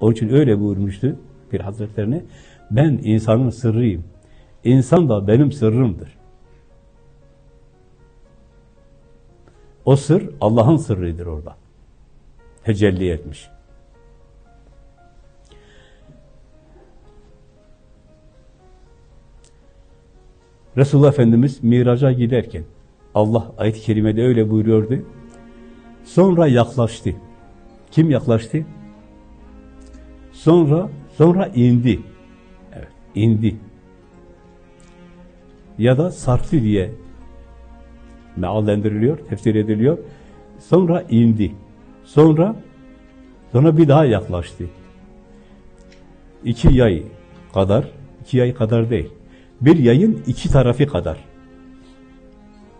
Onun için öyle buyurmuştu bir hazretlerine. Ben insanın sırrıyım. İnsan da benim sırrımdır. O sır Allah'ın sırrıdır orada. Tecelli etmiş. Resulullah Efendimiz miraca giderken Allah ayet-i kerimede öyle buyuruyordu. Sonra yaklaştı. Kim yaklaştı? Sonra sonra indi. Evet, indi. Ya da sarktı diye meallendiriliyor, tefsir ediliyor. Sonra indi. Sonra sonra bir daha yaklaştı. İki yay kadar, iki yay kadar değil. Bir yayın iki tarafı kadar.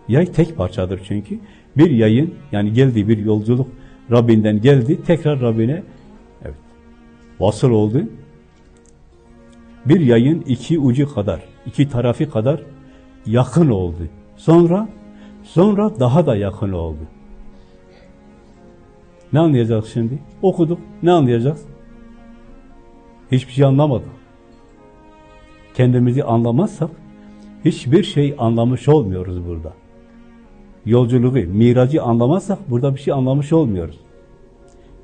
Yay tek parçadır çünkü. Bir yayın yani geldiği bir yolculuk Rabbinden geldi, tekrar Rabbine vasıl oldu. Bir yayın iki ucu kadar, iki tarafı kadar yakın oldu. Sonra sonra daha da yakın oldu. Ne anlayacağız şimdi? Okuduk. Ne anlayacağız? Hiçbir şey anlamadık. Kendimizi anlamazsak hiçbir şey anlamış olmuyoruz burada. Yolculuğu, miracı anlamazsak burada bir şey anlamış olmuyoruz.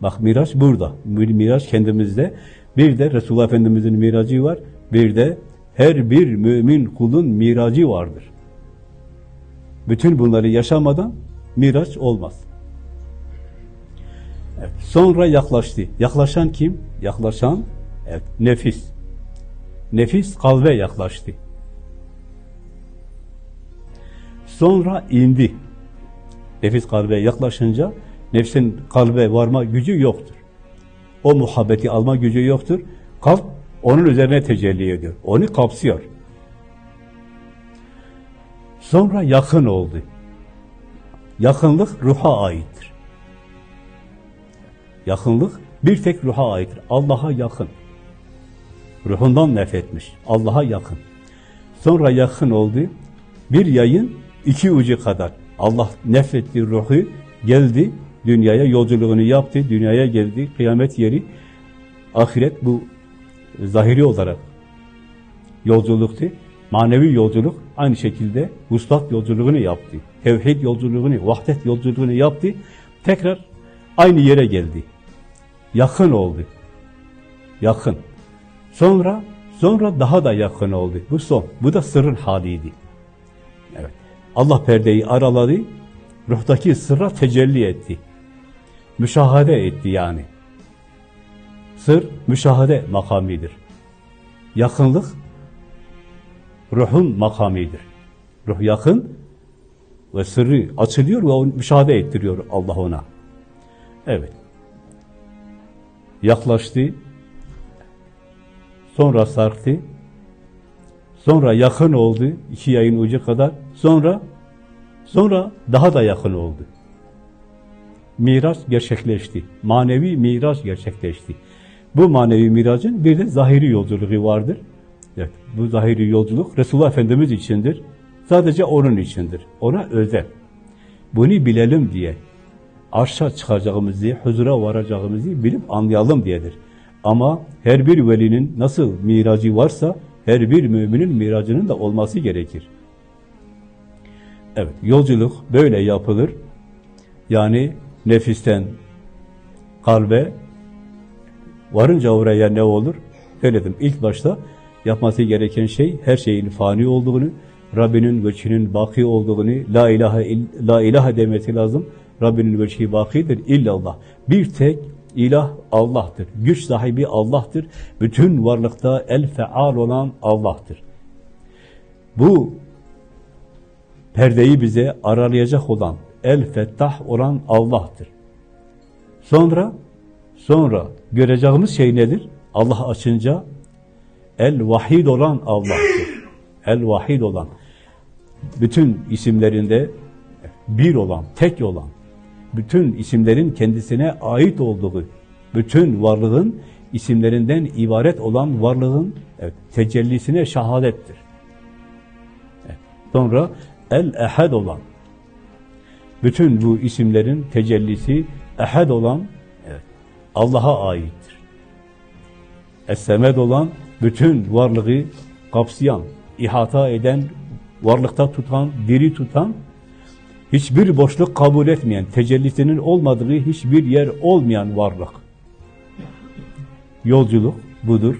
Bak miraç burada. Miraç kendimizde. Bir de Resulullah Efendimiz'in miracı var. Bir de her bir mümin kulun miracı vardır. Bütün bunları yaşamadan miraç olmaz. Evet, sonra yaklaştı. Yaklaşan kim? Yaklaşan evet, nefis. Nefis kalbe yaklaştı. Sonra indi. Nefis kalbe yaklaşınca nefsin kalbe varma gücü yoktur. O muhabbeti alma gücü yoktur. Kalp onun üzerine tecelli ediyor. Onu kapsıyor. Sonra yakın oldu. Yakınlık ruha aittir. Yakınlık bir tek ruha aittir. Allah'a yakın. Ruhundan nefretmiş. Allah'a yakın. Sonra yakın oldu. Bir yayın iki ucu kadar. Allah nefretti ruhu geldi. Dünyaya yolculuğunu yaptı. Dünyaya geldi. Kıyamet yeri. Ahiret bu zahiri olarak yolculuktu. Manevi yolculuk aynı şekilde vuslat yolculuğunu yaptı. Tevhid yolculuğunu, vahdet yolculuğunu yaptı. Tekrar aynı yere geldi. Yakın oldu. Yakın. Sonra sonra daha da yakın oldu. Bu son. Bu da sırrın haliydi. Evet. Allah perdeyi araladı. Ruhtaki sırra tecelli etti. Müşahede etti yani. Sır müşahede makamidir. Yakınlık ruhun makamidir. Ruh yakın ve sırrı açılıyor ve onu müşahede ettiriyor Allah ona. Evet. Yaklaştı. Sonra sarktı. Sonra yakın oldu. iki yayın ucu kadar. Sonra sonra daha da yakın oldu. Miraç gerçekleşti. Manevi miraç gerçekleşti. Bu manevi miracın bir de zahiri yolculuğu vardır. Evet, bu zahiri yolculuk Resulullah Efendimiz içindir. Sadece onun içindir. Ona özel. Bunu bilelim diye, arşa çıkacağımızı, huzura varacağımızı bilip anlayalım diyedir. Ama her bir velinin nasıl miracı varsa, her bir müminin miracının da olması gerekir. Evet, yolculuk böyle yapılır. Yani nefisten kalbe varınca oraya ne olur? Söyledim ilk başta yapması gereken şey her şeyin fani olduğunu, Rabbinin veçhinin baki olduğunu, la ilahe la ilahe demesi lazım. Rabbinin veçhi bakidir illallah. Bir tek ilah Allah'tır. Güç sahibi Allah'tır. Bütün varlıkta el feal olan Allah'tır. Bu perdeyi bize aralayacak olan, el fettah olan Allah'tır. Sonra sonra göreceğimiz şey nedir? Allah açınca El vahid olan Allah'tır. El vahid olan. Bütün isimlerinde bir olan, tek olan, bütün isimlerin kendisine ait olduğu, bütün varlığın isimlerinden ibaret olan varlığın evet, tecellisine şahadettir. Evet. Sonra el-ehad olan, bütün bu isimlerin tecellisi ehad olan evet, Allah'a aittir. Es-Semed olan, bütün varlığı kapsayan, ihata eden, varlıkta tutan, diri tutan, hiçbir boşluk kabul etmeyen, tecellisinin olmadığı hiçbir yer olmayan varlık. Yolculuk budur,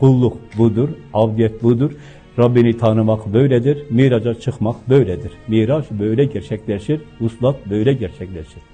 kulluk budur, avdiyet budur. Rabbini tanımak böyledir, miraca çıkmak böyledir. Miraç böyle gerçekleşir, uslat böyle gerçekleşir.